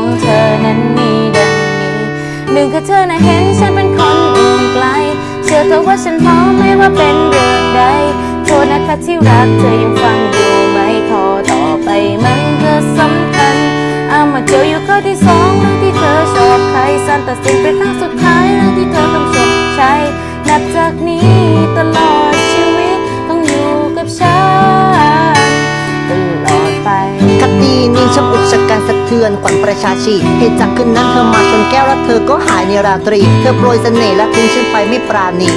ของเธอนั้นมีดังนี้หนึ่งคือเธอน่ะเห็นฉันเป็นคนอื่นไกล เชื่อเธอว่าฉันพร้อมไม่ว่าเป็นเรื่องใดโทษนะคะที่รักเธอยังฟังอยู่ไหมขอต่อไปมันก็สำคัญเอามาเจออยู่ข้อที่สองเรื่องที่เธอชอบใครสั้นตัดสินเป็นครั้งสุดือนขวัญประชาชีเหตุจากคืนนั้นเธอมาชนแก้วแล้วเธอก็หายในราตรี เธอโปรยเสน่ห์และทิ้งฉันไปไม่ปราณี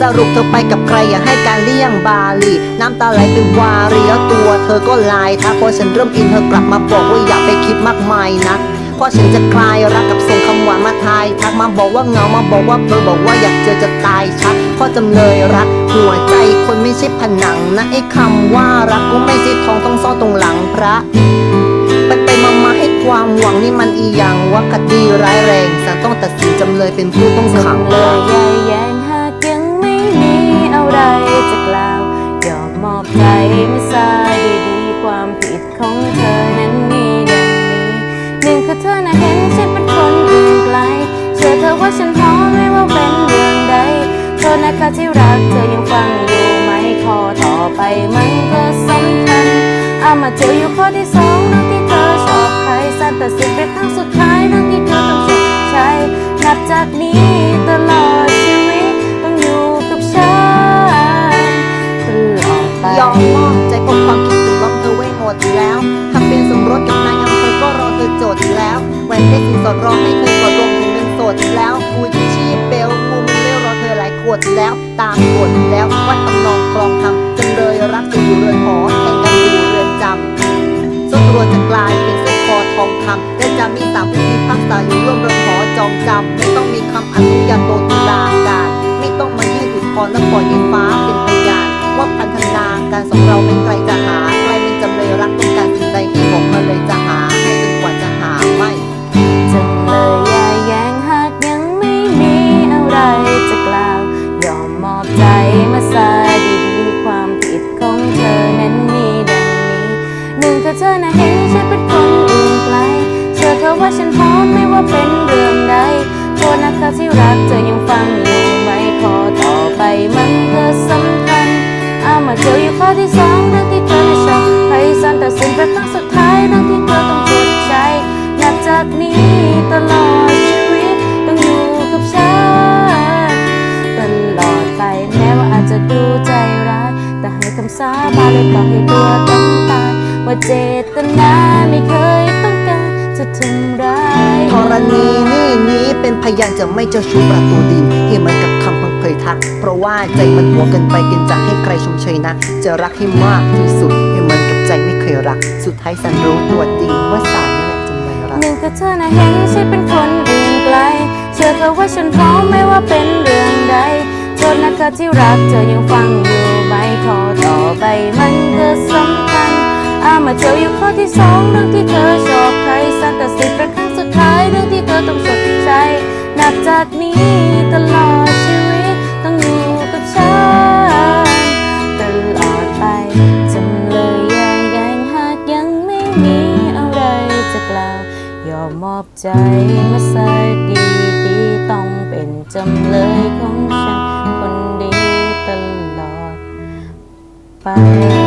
สรุปเธอไปกับใครอย่าให้การเลี่ยงบาลี น้ำตาไหลเป็นวารีแล้วตัวเธอก็ลายทักพอฉันเริ่มอินเธอกลับมาบอกว่าอย่าไปคิดมากมายนักเพราะฉันจะคลายรักกับส่งคำหวานมาทายทักมาบอกว่าเหงามาบอกว่าเธอบอกว่าอยากเจอจะตายชักเพราะจำเลยรัก หัวใจคนไม่ใช่ผนังนะไอ้คำว่ารักก็ไม่ใช่ทองต้องซ่อนตรงหลังพระ ความหวังนี่มันอีหยังว่าคดีร้ายแรงศาลต้องตัดสินจำเลยเป็นผู้ต้องขัง เลยใหญ่แยงหากยังไม่มีอะไรจะกล่าวยอมมอบใจไม่สายดีๆความผิดของเธอนั้นมีดังนี้หนึ่งคือเธอน่ะเห็นฉันเป็นคนอื่นไกลเชื่อเธอว่าฉันพร้อมไม่ว่าเป็นเรื่องใดโทษนะคะที่รักเธอยังฟังอยู่ไหมขอต่อไปมันก็สำคัญเอามาเจออยู่ข้อที่สอง ชอบใครสั้นแตัดสินเป็นครั้งสุดท้ายเรื่องที่เธอต้องชดใช้นับจากนี้ตลอดชีวิตต้องอยู่กับฉันตลอดไปยอมมอบใจเพราะความคิดถึงล้อมเธอไว้หมดแล้วทำเป็นสมรสกับนายอำเภอก็รอเธอโจทย์แล้วแหวนเพชรสินสอดรอให้เธอกดรวมถึงเป็นโสดแล้วกูชีพเบลกูมันเลี้ยวรอเธอหลายขวดแล้ว ตามกฎแล้ววัดตำนองคลองทำจำเลยรักจะอยู่เรือนหอแทนกันอยู่เรือนจำสตัวจะกลายเป็น ทองคำและจะมีสามผู้พิพากษาอยู่ร่วมเรือนหอจองจำไม่ต้องมีคำอนุญาโตตุลาการ ไม่ต้องมายื่นอุทธรณ์และปล่อยให้ฟ้าเป็นพยานว่าพันธนาการสองเราเป็นใครจะหาย ไม่ว่าเป็นเรื่องใดโทษนะคะที่รักเธอยังฟังอยู่ไหมขอต่อไปมันก็สำคัญเอามาเจออยู่ข้อที่สองเรื่องที่เธอไม่ชอบให้สันตัดสินเป็นครั้งสุดท้ายเรื่องที่เธอต้องชดใช้นับจากนี้ตลอดชีวิตต้องอยู่กับฉันตลอดไปแม้ว่าอาจจะดูใจร้ายแต่ให้คำสาบานเลยต่อให้ตัวต้องตายว่าเจตนาไม่เคยต้องการจะทำร้าย ธรณีนี่นี้เป็นพยานจะไม่เจ้าชู้ประตูดินให้เหมือนกับคำพังเคยทัก เพราะว่าใจมันหัวกินไปกินจะให้ใครชมเชยนะ จะรักให้มากที่สุดให้เหมือนกับใจไม่เคยรัก สุดท้ายสันรู้ตัวดีว่าสารนี่แหละจำเลยรักหนึ่งคือเธอนะเห็นฉันเป็นคนอื่นไกล เชื่อเธอว่าฉันพร้อมไม่ว่าเป็นเรื่องใดโทษนะคะที่รักเธอยังฟังอยู่ไหมขอต่อไปมันก็สำคัญอามาเจออยู่ข้อที่สองเรื่องที่ ยอมมอบใจมาซะดีดีๆต้องเป็นจำเลยของฉัน คนดีตลอดไป